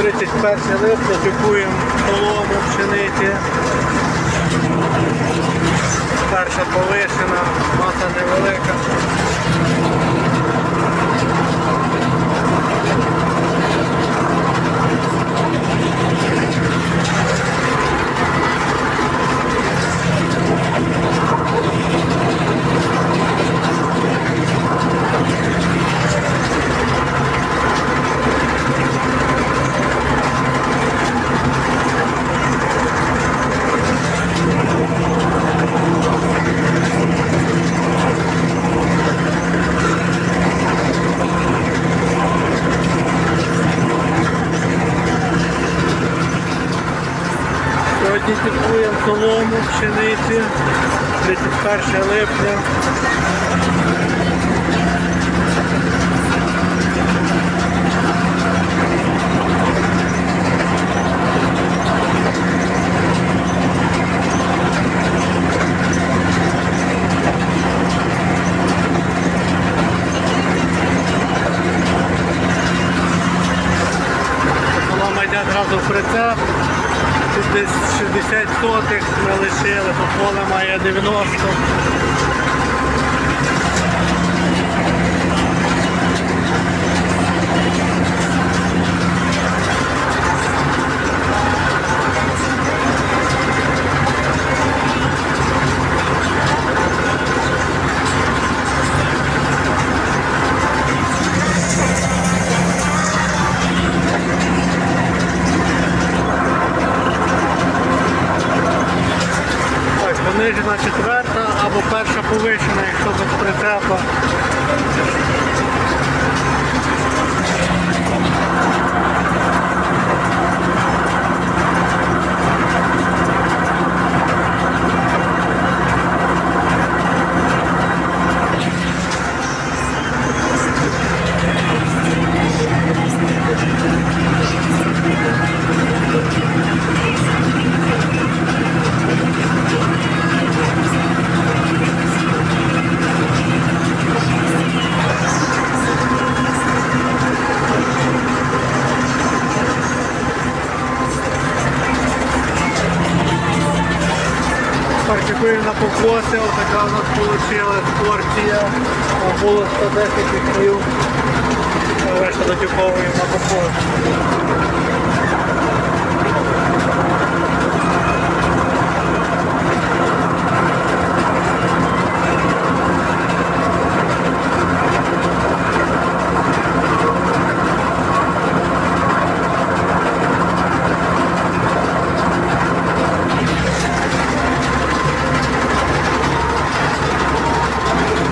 31 липня пікуємо полому пшениці. Перша повишена, маса невелика. Сьогодні тюкуємо солому пшениці. 31 липня. Одразу прицеп. Десь 60 сотих ми лишили, по поле має 90. Четверта або перша повишена, якщо без прицепа. Партикуємо на така у нас вийшла порція. Було 110 літрів. Решта дотюковуємо на покос.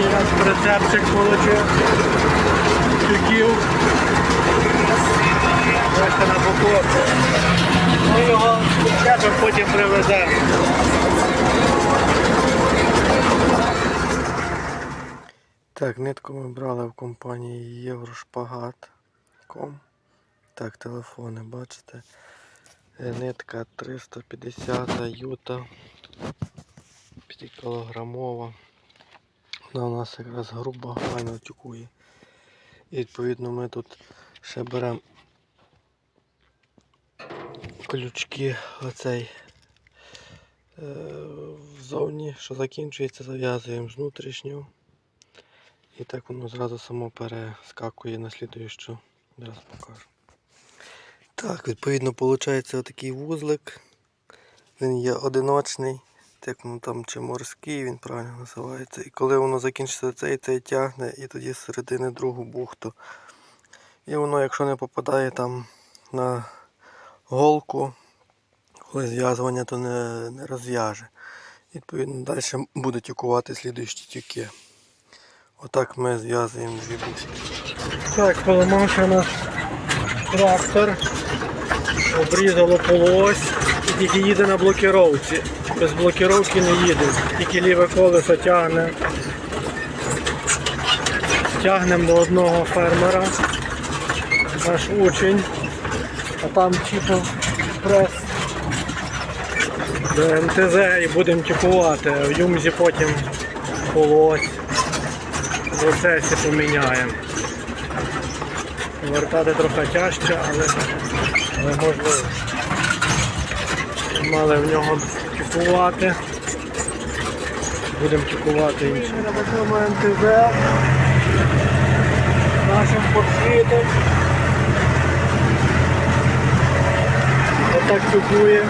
Такий у нас прицепчик получив. Тюків. Решта на покос. Ми його тебе потім привеземо. Так, нитку ми брали в компанії Єврошпагат.ком. Так, телефони, бачите. Е, Нитка 350 юта 5 кілограмова. Вона у нас якраз груба, файно тюкує. І відповідно ми тут ще беремо ключки оцей е, взовні, що закінчується, зав'язуємо з внутрішнього. І так воно зразу само перескакує на слідуючу. Зараз покажу. Так, відповідно, виходить отакий вузлик. Він є одиночний, як воно там чи морський, він правильно називається. І коли воно закінчиться цей, цей тягне і тоді з середини другу бухту. І воно, якщо не попадає там на голку, коли зв'язування, то не, не розв'яже. Відповідно, далі буде тюкувати слідуючі тюки. Отак ми зв'язуємо дві бухти. Так, поламавши наш трактор. Обрізало полуось і тільки їде на блокіровці. Без блокіровки не їде. Тільки ліве колесо тягне. Тягнемо до одного фермера. Наш учень. А там чіпав прес до МТЗ і будемо типувати. В юмзі потім полось. Процесі поміняємо. Вертати трохи тяжче, але, але можливо. Мали в нього тікувати. Будемо тікувати інші. Ми на МТЗ нашим порфітом. Отак тюкує.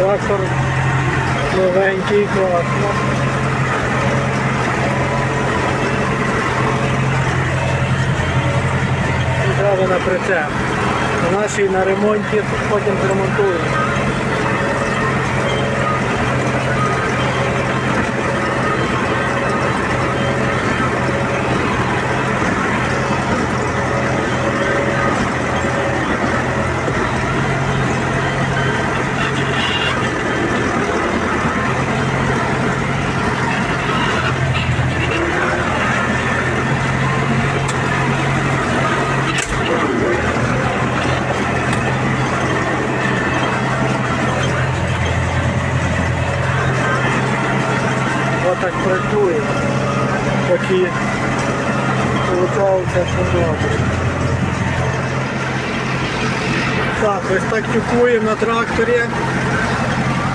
Трактор новенький, класно. Треба на прицеп. На нашій на ремонті потім зремонтуємо. Отак працює. Поки виходить все добре. Так, ось так тюкуємо на тракторі.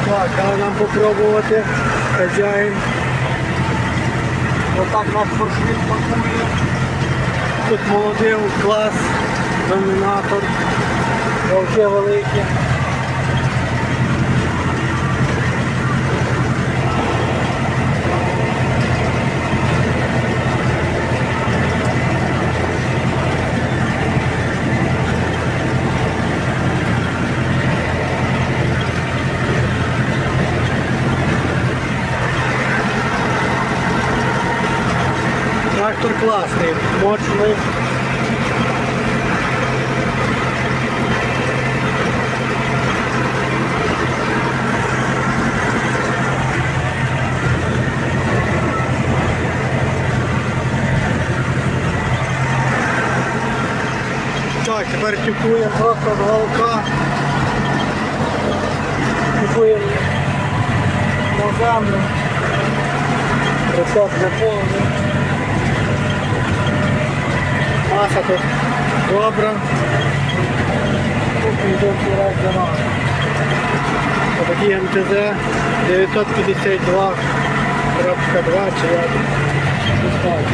Так, треба нам попробувати. Хазяїн. Отак нас форшвіт пакує. Тут молодий клас, домінатор. Вовки великі. Трактор класний, мощний. Так, тепер тюкуємо просто з голка. Тюкуємо на землю. Прицеп заповнений. Маса тут добра. Отакий МТЗ 952 крапка 2 чи як. знаю.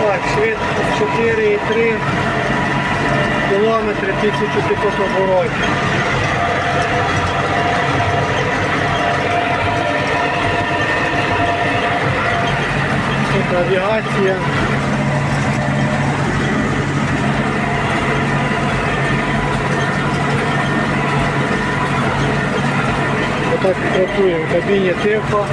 Так, швидкість 4,3 кілометри 1500 оборотів. Тут навігація. Отак працює в кабіні тихо.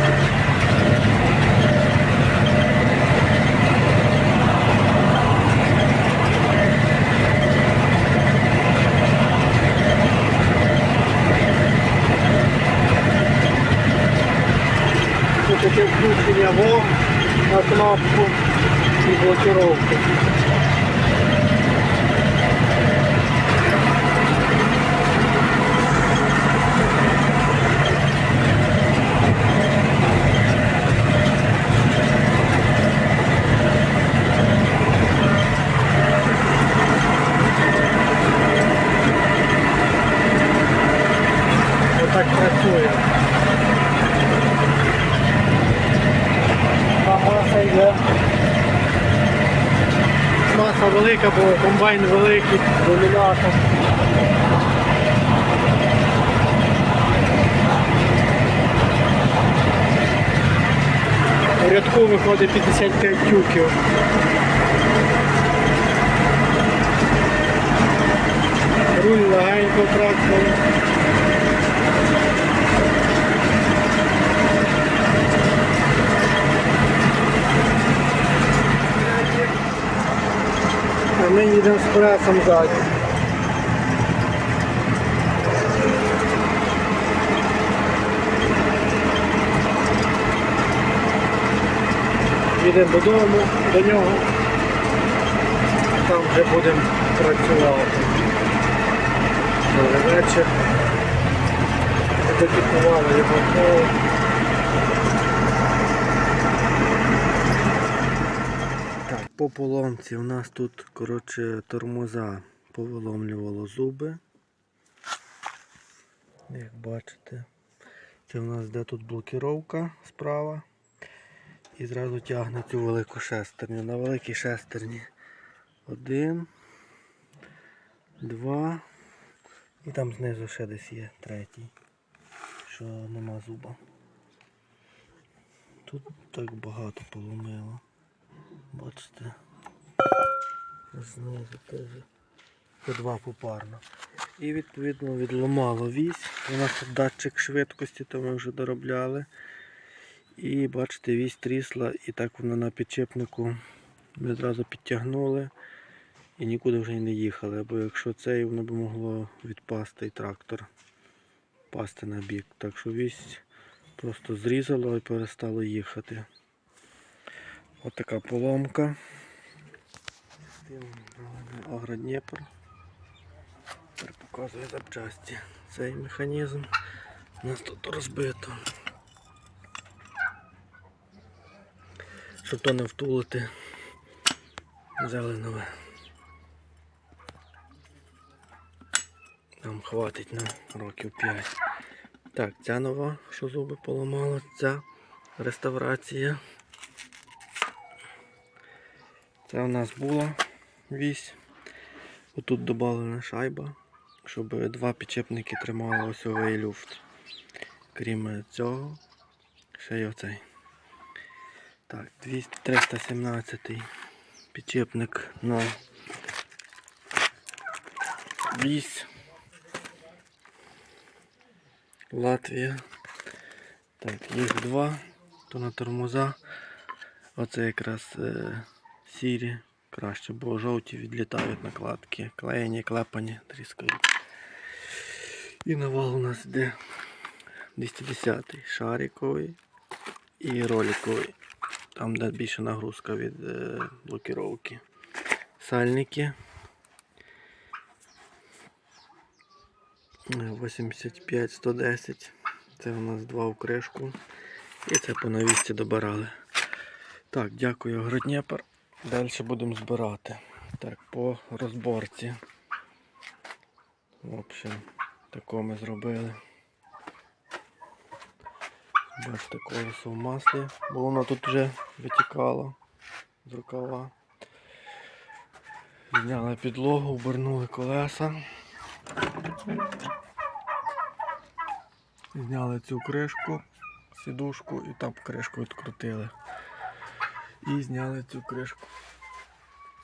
Таке включення ВО на кнопку і блокировку. Отак працює. Там маса йде. Маса велика, бо комбайн великий, домінатор. У рядку виходить 55 тюків. Руль легенько трактор. Ми їдемо з пресом ззаді. Їдемо додому, до нього. там вже будемо працювати. Добрий вечір. Запікували його пол. Так, по поломці у нас тут, коротше, тормоза повиломлювало зуби. Як бачите, це у нас де тут блокіровка справа. І зразу тягне цю велику шестерню. На великій шестерні один, два. І там знизу ще десь є третій, що нема зуба. Тут так багато поломило. Бачите. Знизу теж. По два попарно. І відповідно відломало вісь. У нас тут датчик швидкості, то ми вже доробляли. І бачите, вісь трісла і так вона на підчепнику ми одразу підтягнули і нікуди вже не їхали. Бо якщо це, воно б могло відпасти і трактор пасти на бік. Так що вісь просто зрізало і перестало їхати. Ось така поломка. Агродніпр. Тепер показує запчасті. Цей механізм у нас тут розбито. Щоб то не втулити зеленове. Нам хватить на років 5. Так, ця нова, що зуби поламала, ця реставрація. Це у нас була вісь. Отут додана шайба, щоб два підчепники тримали осьовий люфт. Крім цього, ще й оцей. Так, 200 317 підчепник на вісь. Латвія. Так, їх два, то на тормоза. Оце якраз е, сірі краще, бо жовті відлітають накладки, клеєні, клепані, тріскають. І навал у нас йде 210 шариковий і роликовий. Там де більше нагрузка від е, блокіровки. Сальники. 85-110. Це у нас два у кришку. І це по навісті добирали. Так, дякую, Гроднєпер. Далі будемо збирати. Так, по розборці. В общем, тако ми зробили. Бачите, колесо в маслі, бо воно тут вже витікало з рукава. Зняли підлогу, обернули колеса. Зняли цю кришку, сідушку і там кришку відкрутили. І зняли цю кришку,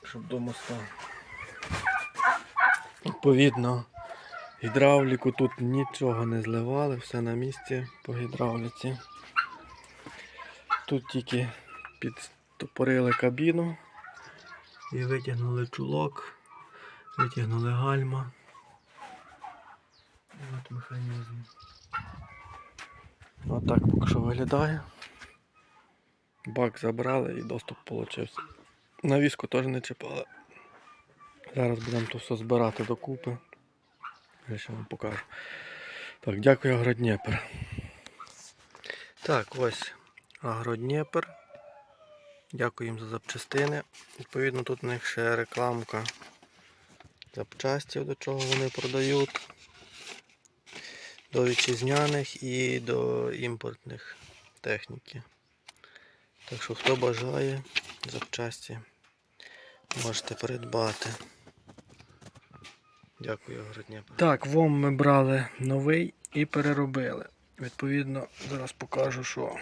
щоб до моста. Відповідно, гідравліку тут нічого не зливали, все на місці по гідравліці. Тут тільки підтопорили кабіну і витягнули чулок, витягнули гальма. От механізм. Отак поки що виглядає. Бак забрали і доступ получився. Навіску теж не чіпали. Зараз будемо то все збирати докупи. Я ще вам покажу. Так, дякую Агродніпер. Так, ось Агродніпер. Дякую їм за запчастини. Відповідно, тут у них ще рекламка запчастів, до чого вони продають. До вітчизняних і до імпортних техніки. Так що хто бажає запчасті, можете придбати. Дякую, Городнєпа. Так, ВОМ ми брали новий і переробили. Відповідно, зараз покажу, що.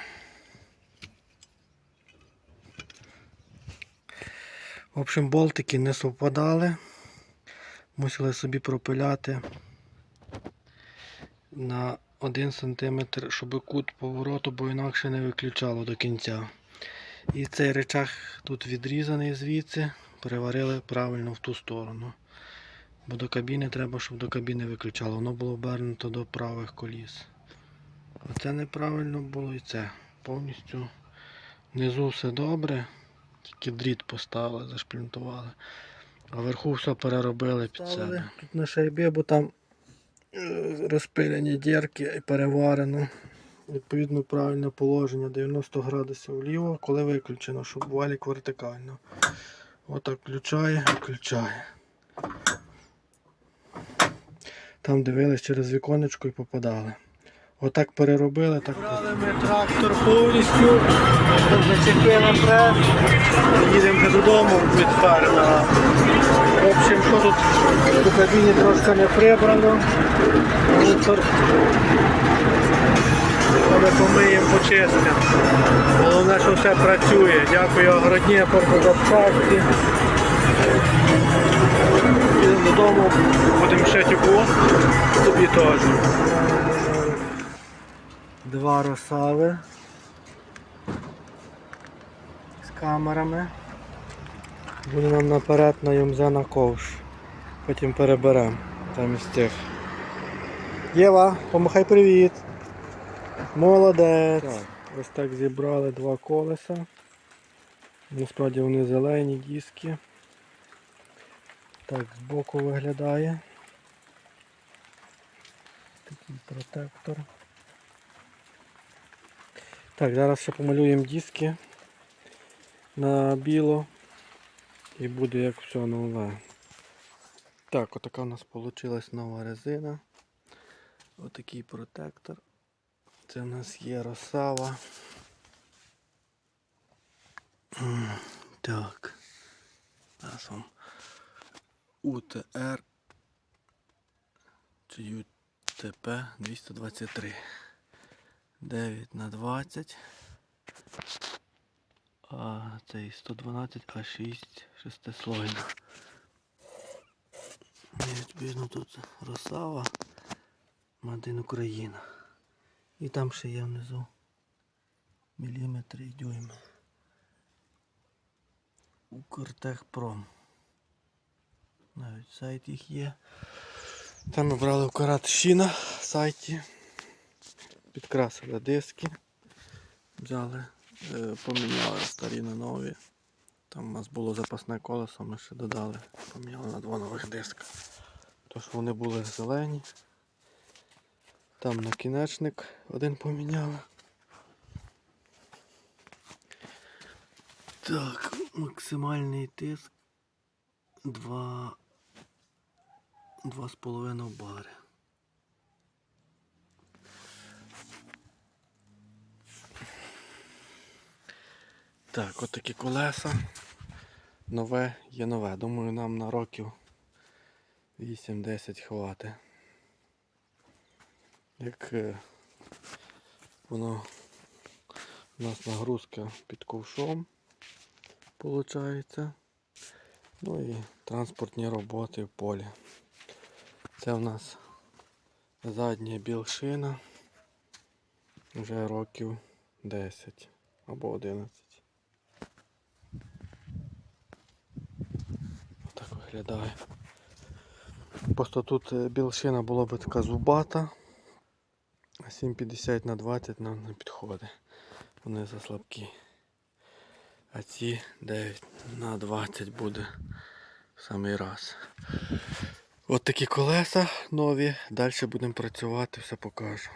В общем, болтики не совпадали. Мусили собі пропиляти на 1 см, щоб кут повороту, бо інакше не виключало до кінця. І цей речах тут відрізаний звідси, переварили правильно в ту сторону. Бо до кабіни треба, щоб до кабіни виключало. Воно було обернуто до правих коліс. Оце неправильно було і це. Повністю внизу все добре. Тільки дріт поставили, зашплінтували. А вверху все переробили під себе. Тут на шайбі, бо там е, розпилені дірки і переварено. Відповідно, правильне положення 90 градусів вліво, коли виключено, щоб валік вертикально. Отак включає, включає. Там дивились через віконечко і попадали. Отак переробили, так. Брали ми трактор повністю, зачепили прес, їдемо додому від фермера. В общем, що тут у кабіні трошки не прибрано. Ми помиємо, почистимо. Головне, що все працює. Дякую Агродніпору за запчасті. Їдемо додому, будемо ще тепло, тобі теж. Два росави з камерами. Буде нам наперед на юмзе на ковш. Потім переберемо замість тих. Єва, помахай привіт. Молодець. Так, ось так зібрали два колеса. Насправді вони зелені диски. Так, збоку виглядає. Такий протектор. Так, зараз ще помалюємо диски на біло і буде як все нове. Так, отака у нас вийшла нова резина. Отакий протектор. Це у нас є росава. Так. Зараз вам УТР ЮТП 223. 9 на 20. А цей 112, а 6 шестислойна. І Відповідно тут Росава, Мадин Україна. І там ще є внизу міліметри і дюйми. Укртехпром. Навіть сайт їх є. Там ми брали вкарат Шіна в сайті. Підкрасили диски. Взяли, е, поміняли старі на нові. Там у нас було запасне колесо, ми ще додали, поміняли на два нових диска. Тож вони були зелені. Там накінечник один поміняли. Так, максимальний тиск 2 2,5 бари. Так, от такі колеса. Нове є нове. Думаю, нам на років 8-10 хватить. Як е, воно у нас нагрузка під ковшом виходить. Ну і транспортні роботи в полі. Це в нас задня білшина. Вже років 10 або 11. Отак виглядає. Просто тут е, білшина була би така зубата. А 7,50 на 20 нам не підходить. Вони заслабкі. А ці 9 на 20 буде в самий раз. От такі колеса нові. Далі будемо працювати, все покажу.